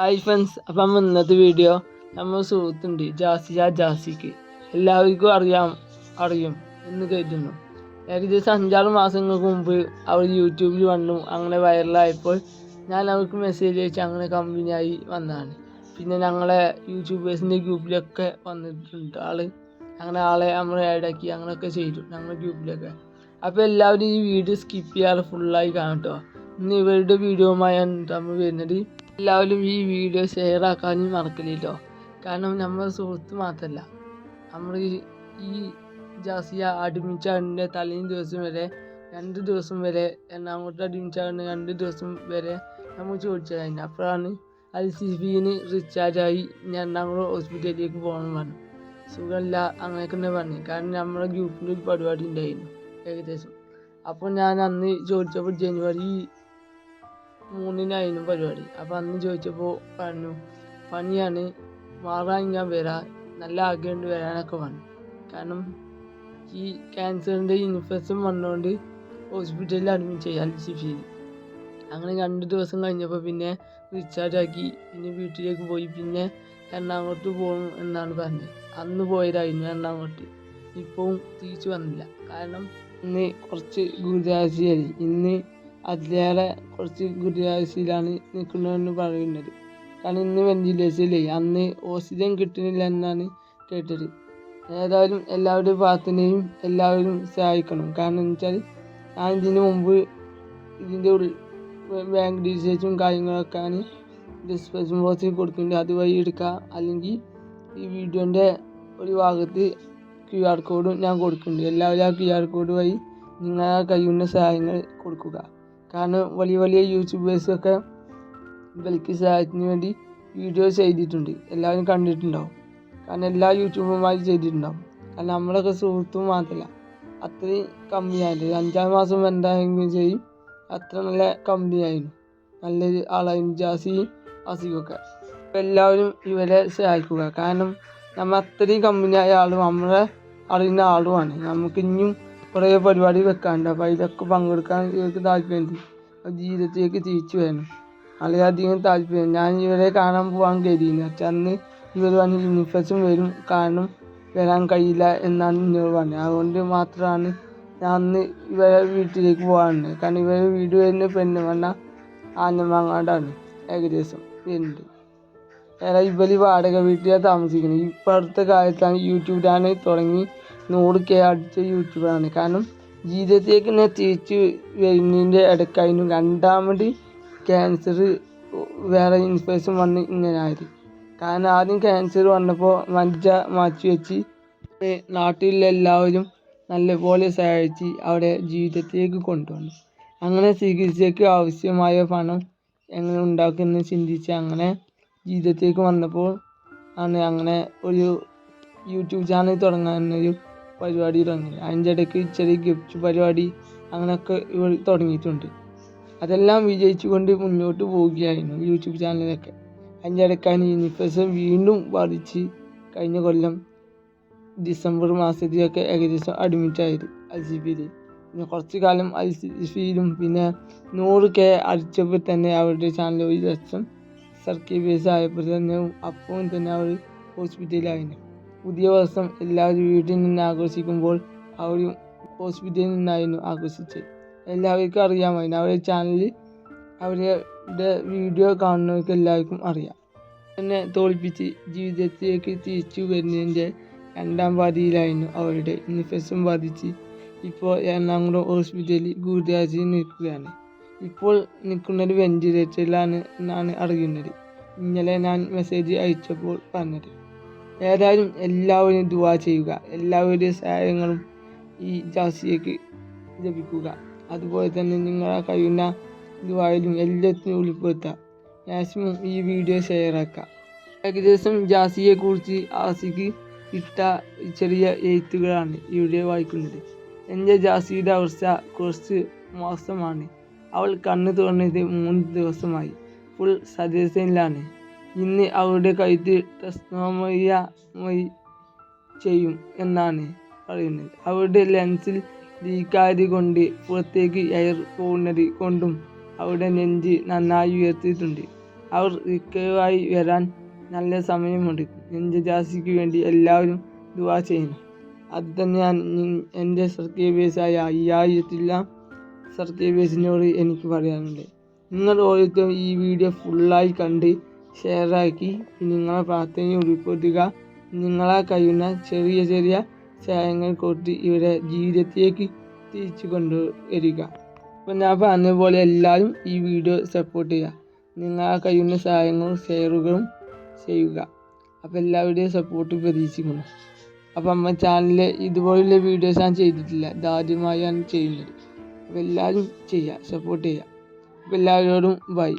Hi friends അപ്പം ഇന്നത്തെ video നമ്മൾ സുഹൃത്തുണ്ട് ജാസിയ ജാസിക്ക്. എല്ലാവർക്കും അറിയാം അറിയും എന്ന് കരുതുന്നു. ഏകദേശം അഞ്ചാറ് മാസങ്ങൾക്ക് മുമ്പ് അവർ യൂട്യൂബിൽ വന്നു അങ്ങനെ വൈറലായപ്പോൾ ഞാൻ അവർക്ക് മെസ്സേജ് അയച്ച് അങ്ങനെ കമ്പനിയായി വന്നതാണ്. പിന്നെ ഞങ്ങളെ യൂട്യൂബേഴ്സിന്റെ ഗ്രൂപ്പിലൊക്കെ വന്നിട്ടുണ്ട് ആൾ. അങ്ങനെ ആളെ നമ്മൾ ആഡാക്കി അങ്ങനെയൊക്കെ ചെയ്തു ഞങ്ങളുടെ ഗ്രൂപ്പിലൊക്കെ അപ്പോൾ എല്ലാവരും ഈ വീഡിയോ സ്കിപ്പ് ചെയ്യാതെ ഫുള്ളായി കാണട്ടോ. ഇന്ന് ഇവരുടെ വീഡിയോയുമായാണ് നമ്മൾ വരുന്നത്. എല്ലാവരും ഈ വീഡിയോ ഷെയർ ആക്കാനും മറക്കലില്ലോ. കാരണം നമ്മൾ സുഹൃത്ത് മാത്രമല്ല നമ്മൾ ഈ ജാസിയ അടിമിച്ചാടിന്റെ തലേന്ന് ദിവസം വരെ രണ്ട് ദിവസം വരെ എറണാകുളത്ത് അടിമിച്ചാടിന് രണ്ട് ദിവസം വരെ നമ്മൾ ചോദിച്ചതായിരുന്നു. അപ്പോഴാണ് അത് സിഫീന് റിച്ചാർജായി ഞാൻ എറണാകുളം ഹോസ്പിറ്റലിലേക്ക് പോകണം പറഞ്ഞു. സുഖമില്ല അങ്ങനെയൊക്കെ തന്നെ പറഞ്ഞു. കാരണം നമ്മുടെ ഗ്രൂപ്പിന്റെ ഒരു പരിപാടി ഉണ്ടായിരുന്നു ഏകദേശം. അപ്പോൾ ഞാൻ അന്ന് ചോദിച്ചപ്പോൾ ജനുവരി മൂന്നിനായിരുന്നു പരിപാടി. അപ്പോൾ അന്ന് ചോദിച്ചപ്പോൾ പറഞ്ഞു പണിയാണ് മാറാൻ ഞാൻ വരാം നല്ല ആഗ്രഹമുണ്ട് വരാനൊക്കെ പറഞ്ഞു. കാരണം ഈ ക്യാൻസറിന്റെ ഇൻഫെക്ഷൻ വന്നുകൊണ്ട് ഹോസ്പിറ്റലിൽ അഡ്മിറ്റ് ചെയ്യാൻ ചെയ്തു അങ്ങനെ രണ്ട് ദിവസം കഴിഞ്ഞപ്പോൾ പിന്നെ റീചാർജ് ആക്കി പിന്നെ വീട്ടിലേക്ക് പോയി പിന്നെ എറണാകുളത്ത് പോകും എന്നാണ് പറഞ്ഞത്. അന്ന് പോയതായിരുന്നു എറണാകുളത്ത്. ഇപ്പോഴും തിരിച്ചു വന്നില്ല. കാരണം ഇന്ന് കുറച്ച് ഗുരുദാസിയായി ഇന്ന് അതിലേറെ കുറച്ച് ഗുരുദാസിയിലാണ് നിൽക്കുന്നതെന്ന് പറയുന്നത്. കാരണം ഇന്ന് വെന്റിലേഷനിലേ അന്ന് ഓക്സിജൻ കിട്ടുന്നില്ല എന്നാണ് കേട്ടത്. ഏതായാലും എല്ലാവരുടെയും പ്രാർത്ഥനയും എല്ലാവരും സഹായിക്കണം. കാരണം എന്ന് വെച്ചാൽ ഞാൻ ഇതിന് മുമ്പ് ഇതിന്റെ ബാങ്ക് ഡീറ്റെയിൽസും കാര്യങ്ങളൊക്കെ ആണ് ഡിസ്ക്രിപ്ഷൻ ബോക്സിൽ കൊടുക്കുന്നുണ്ട് അതുവഴി എടുക്കുക അല്ലെങ്കിൽ ഈ വീഡിയോന്റെ ഒരു ഭാഗത്ത് ക്യു ആർ കോഡും ഞാൻ കൊടുക്കുന്നുണ്ട്. എല്ലാവരും ആ ക്യു ആർ കോഡ് വഴി നിങ്ങളെ കഴിയുന്ന സഹായങ്ങൾ കൊടുക്കുക. കാരണം വലിയ വലിയ യൂട്യൂബേഴ്സൊക്കെ ബൽക്കി സഹായത്തിന് വേണ്ടി വീഡിയോ ചെയ്തിട്ടുണ്ട്. എല്ലാവരും കണ്ടിട്ടുണ്ടാവും. കാരണം എല്ലാ യൂട്യൂബർമാരും ചെയ്തിട്ടുണ്ടാവും. കാരണം നമ്മളൊക്കെ സുഹൃത്തും മാത്രമല്ല അത്രയും കമ്പനിയായിട്ട് അഞ്ചാറ് മാസം എന്തായെങ്കിലും ചെയ്യും. അത്ര നല്ല കമ്പനിയായിരുന്നു നല്ലൊരു ആളായിരുന്നു ജാസി അസിഖൊക്കെ എല്ലാവരും ഇവരെ സഹായിക്കുക. കാരണം നമ്മൾ അത്രയും കമ്പനിയായ ആളും നമ്മളെ അറിയുന്ന ആളുമാണ്. നമുക്ക് കുറേ പരിപാടി വെക്കാനുണ്ട്. അപ്പോൾ അതിലൊക്കെ പങ്കെടുക്കാൻ ഇവർക്ക് താല്പര്യമുണ്ട് ജീവിതത്തിലേക്ക് തിരിച്ചു വരണം. വളരെയധികം താല്പര്യം. ഞാൻ ഇവരെ കാണാൻ പോകാൻ കരുതിയിരുന്നു പക്ഷെ അന്ന് ഇവർ പറഞ്ഞ് യൂണിഫേഴ്സും വരും. കാരണം വരാൻ കഴിയില്ല എന്നാണ് എന്നോട് പറഞ്ഞത്. അതുകൊണ്ട് മാത്രമാണ് ഞാൻ അന്ന് ഇവരെ വീട്ടിലേക്ക് പോകാറുണ്ട് കാരണം ഇവരെ വീട് വരുന്ന പെണ്ണ് പെണ്ണുമണ്ണ ആനമാങ്ങാടാണ് ഏകദേശം വരുന്നത്. ഏറെ ഇവർ വാടക വീട്ടിലാണ് താമസിക്കുന്നത് ഇപ്പോഴത്തെ കാലത്താണ് യൂട്യൂബിലാണ് തുടങ്ങി. നൂറ് കെ അടിച്ച യൂട്യൂബറാണ് കാരണം ജീവിതത്തിലേക്ക് ഇങ്ങനെ തിരിച്ച് വരുന്നതിന്റെ ഇടയ്ക്കായിരുന്നു രണ്ടാമത് ക്യാൻസർ വേറെ ഇൻഫെക്ഷൻ വന്ന് ഇങ്ങനെ ആയത് കാരണം ആദ്യം ക്യാൻസർ വന്നപ്പോൾ മജ്ജ മാറ്റി വെച്ച് നാട്ടിലുള്ള എല്ലാവരും നല്ലപോലെ സഹായിച്ച് അവിടെ ജീവിതത്തിലേക്ക് കൊണ്ടുവന്നു. അങ്ങനെ ചികിത്സയ്ക്ക് ആവശ്യമായ പണം എങ്ങനെ ഉണ്ടാക്കുമെന്ന് ചിന്തിച്ച് അങ്ങനെ ജീവിതത്തിലേക്ക് വന്നപ്പോൾ ആണ് അങ്ങനെ ഒരു യൂട്യൂബ് ചാനൽ തുടങ്ങാനൊരു പരിപാടി വന്നില്ല അതിന്റെ ഇടയ്ക്ക് ചെറിയ ഗിഫ്റ്റ് പരിപാടി അങ്ങനെയൊക്കെ ഇവർ തുടങ്ങിയിട്ടുണ്ട്. അതെല്ലാം വിജയിച്ചുകൊണ്ട് മുന്നോട്ട് പോവുകയായിരുന്നു യൂട്യൂബ് ചാനലൊക്കെ അതിന്റെ ഇടയ്ക്കാണ് ഇൻഫെക്ഷൻ വീണ്ടും ബാധിച്ച് കഴിഞ്ഞ കൊല്ലം ഡിസംബർ മാസത്തിലൊക്കെ ഏകദേശം അഡ്മിറ്റായത് ഐ സി പിയിൽ പിന്നെ കുറച്ച് കാലം ഐ സി പിയിലും പിന്നെ നൂറ് കെ അടിച്ചപ്പോൾ തന്നെ അവരുടെ ചാനൽ ഒരു ലക്ഷം സർക്കിബേസ് ആയപ്പോൾ തന്നെ അപ്പോൾ തന്നെ അവർ ഹോസ്പിറ്റലിലായിരുന്നു പുതിയ വർഷം എല്ലാവരും വീട്ടിൽ നിന്ന് ആഘോഷിക്കുമ്പോൾ അവരും ഹോസ്പിറ്റലിൽ നിന്നായിരുന്നു ആഘോഷിച്ചത്. എല്ലാവർക്കും അറിയാമായിരുന്നു. അവരുടെ ചാനലിൽ അവരുടെ വീഡിയോ കാണുന്നവർക്ക് എല്ലാവർക്കും അറിയാം. എന്നെ തോൽപ്പിച്ച് ജീവിതത്തിലേക്ക് തിരിച്ചു വരുന്നതിന്റെ രണ്ടാം പാതിയിലായിരുന്നു അവരുടെ. നിഫസും ബാധിച്ച് ഇപ്പോൾ എറണാകുളം ഹോസ്പിറ്റലിൽ ഗുരുദാസിൽ നിൽക്കുകയാണ്. ഇപ്പോൾ നിൽക്കുന്നത് വെന്റിലേറ്ററിലാണ് എന്നാണ് അറിയുന്നത്. ഇന്നലെ ഞാൻ മെസ്സേജ് അയച്ചപ്പോൾ പറഞ്ഞത്. ഏതായാലും എല്ലാവരും ദുവാ ചെയ്യുക. എല്ലാവരുടെയും സഹായങ്ങളും ഈ ജാസിയക്ക് ലഭിക്കുക. അതുപോലെ തന്നെ നിങ്ങളെ കഴിയുന്ന ദുവായിലും എല്ലാത്തിനും ഉൾപ്പെടുത്തുക. മാക്സിമം ഈ വീഡിയോ ഷെയർ ആക്കുക. ഏകദേശം ജാസിയെക്കുറിച്ച് ആസിക്ക് ഇട്ട ചെറിയ എഴുത്തുകളാണ് ഇവിടെ വായിക്കുന്നത്. എന്റെ ജാസിയുടെ അവസ്ഥ കുറച്ച് മോശമാണ്. അവൾ കണ്ണു തുറന്നത് മൂന്ന് ദിവസമായി. ഫുൾ സജഷനിലാണ് ഇന്ന് അവരുടെ കഴുത്തിൽ ടെസ്നോമയി ചെയ്യും എന്നാണ് പറയുന്നത്. അവരുടെ ലെൻസിൽ ലീക്കാരി കൊണ്ട് പുറത്തേക്ക് എയർ പോകുന്നത് കൊണ്ടും അവരുടെ നെഞ്ച് നന്നായി ഉയർത്തിയിട്ടുണ്ട്. അവർ റിക്കവായി വരാൻ നല്ല സമയമെടുക്കും. എന്റെ ജാസിക്ക് വേണ്ടി എല്ലാവരും ദുവാ ചെയ്യണം. അത് തന്നെയാണ് എന്റെ സർക്കേബേസായ അയ്യായിരത്തില്ലാം സർക്കേബേസിനോട് എനിക്ക് പറയാനുണ്ട് നിങ്ങൾ ഓരോരുത്തരും ഈ വീഡിയോ ഫുള്ളായി കണ്ട് ഷെയറാക്കി. നിങ്ങളെ പ്രാർത്ഥനയിൽ ഉൾപ്പെടുത്തുക നിങ്ങളാൽ കഴിയുന്ന ചെറിയ ചെറിയ സഹായങ്ങൾ കൊടുത്ത് ഇവരെ ജീവിതത്തിലേക്ക് തിരിച്ചു കൊണ്ടുവരിക. അപ്പോൾ ഞാൻ പറഞ്ഞ പോലെ എല്ലാവരും ഈ വീഡിയോ സപ്പോർട്ട് ചെയ്യുക. നിങ്ങളാൽ കഴിയുന്ന സഹായങ്ങളും ഷെയറുകളും ചെയ്യുക. അപ്പോൾ എല്ലാവരുടെയും സപ്പോർട്ട് പ്രതീക്ഷിക്കുന്നു. അപ്പോൾ അമ്മ ചാനലിൽ ഇതുപോലുള്ള വീഡിയോസ് ഞാൻ ചെയ്തിട്ടില്ല. ഇതാദ്യമായാണ് ചെയ്യുന്നത്. അപ്പോൾ എല്ലാവരും ചെയ്യുക സപ്പോർട്ട് ചെയ്യുക. അപ്പോൾ എല്ലാവരോടും ബൈ